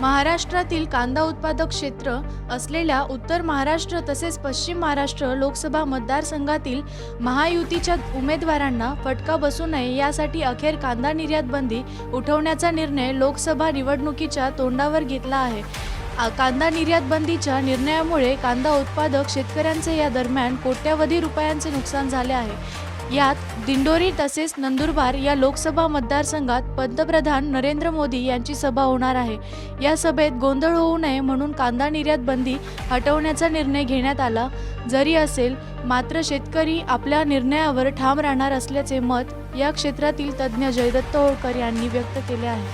महाराष्ट्रातील कांदा उत्पादक क्षेत्र असलेल्या उत्तर महाराष्ट्र तसेच पश्चिम महाराष्ट्र लोकसभा मतदारसंघातील महायुतीच्या उमेदवारांना फटका बसू नये यासाठी अखेर कांदा निर्यात बंदी उठवण्याचा निर्णय लोकसभा निवडणुकीच्या तोंडावर घेतला आहे. कांदा निर्यात बंदीच्या निर्णयामुळे कांदा उत्पादक शेतकऱ्यांचे या दरम्यान कोट्यवधी रुपयांचे नुकसान झाले आहे. यात दिंडोरी तसेच नंदुरबार या लोकसभा मतदारसंघात पंतप्रधान नरेंद्र मोदी यांची सभा होणार आहे. या सभेत गोंधळ होऊ नये म्हणून कांदा निर्यात बंदी हटवण्याचा निर्णय घेण्यात आला. जरी असेल मात्र शेतकरी आपल्या निर्णयावर ठाम राहणार असल्याचे मत या क्षेत्रातील तज्ज्ञ जयदत्त होळकर यांनी व्यक्त केले आहे.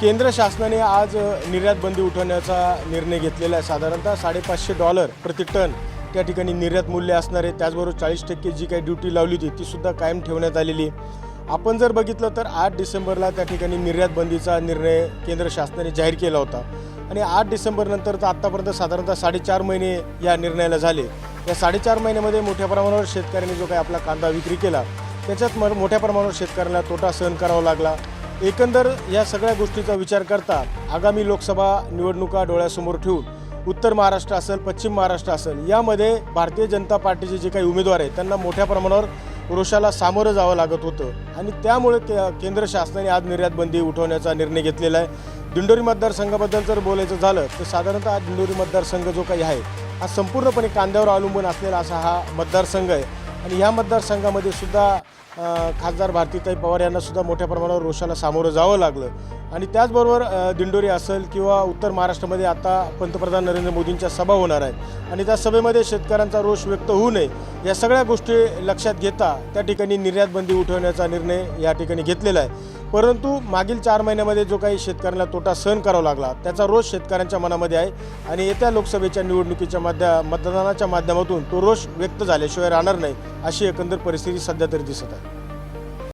केंद्र शासनाने आज निर्यात बंदी उठवण्याचा निर्णय घेतलेला आहे. साधारणतः साडेपाचशे डॉलर प्रति टन त्या ठिकाणी निर्यात मूल्य असणार आहे त्याचबरोबर चाळीस टक्के जी काही ड्युटी लावली होती तीसुद्धा कायम ठेवण्यात आलेली आहे. आपण जर बघितलं तर आठ डिसेंबरला त्या ठिकाणी निर्यात बंदीचा निर्णय केंद्र शासनाने जाहीर केला होता. आणि आठ डिसेंबरनंतर तर आत्तापर्यंत साधारणतः साडेचार महिने या निर्णयाला झाले. या साडेचार महिन्यामध्ये मोठ्या प्रमाणावर शेतकऱ्यांनी जो काही आपला कांदा विक्री केला त्याच्यात म मोठ्या प्रमाणावर शेतकऱ्यांना तोटा सहन करावा लागला. एकंदर या सगळ्या गोष्टीचा विचार करता आगामी लोकसभा निवडणुका डोळ्यासमोर ठेवून उत्तर महाराष्ट्र असेल पश्चिम महाराष्ट्र असेल यामध्ये भारतीय जनता पार्टीचे जे काही उमेदवार आहेत त्यांना मोठ्या प्रमाणावर रोषाला सामोरं जावं लागत होतं. आणि त्यामुळे के केंद्र शासनाने आज निर्यात बंदी उठवण्याचा निर्णय घेतलेला आहे. दिंडोरी मतदारसंघाबद्दल जर बोलायचं झालं तर साधारणतः हा दिंडोरी मतदारसंघ जो काही आहे हा संपूर्णपणे कांद्यावर अवलंबून असलेला असा हा मतदारसंघ आहे. आणि ह्या मतदारसंघामध्ये सुद्धा खासदार भारतीताई पवार यांना सुद्धा मोठ्या प्रमाणावर रोषाला सामोरं जावं लागलं. आणि त्याचबरोबर दिंडोरी असेल किंवा उत्तर महाराष्ट्रामध्ये आता पंतप्रधान नरेंद्र मोदींच्या सभा होणार आहे आणि त्या सभेमध्ये शेतकऱ्यांचा रोष व्यक्त होऊ नये या सगळ्या गोष्टी लक्षात घेता त्या ठिकाणी निर्यातबंदी उठवण्याचा निर्णय या ठिकाणी घेतलेला आहे. परंतु मागील चार महिन्यामध्ये जो काही शेतकऱ्यांना तोटा सहन करावा लागला त्याचा रोष शेतकऱ्यांच्या मनामध्ये आहे आणि येत्या लोकसभेच्या निवडणुकीच्या माध्या मतदानाच्या माध्यमातून तो रोष व्यक्त झाल्याशिवाय राहणार नाही अशी एकंदर परिस्थिती सध्या तरी दिसत आहे.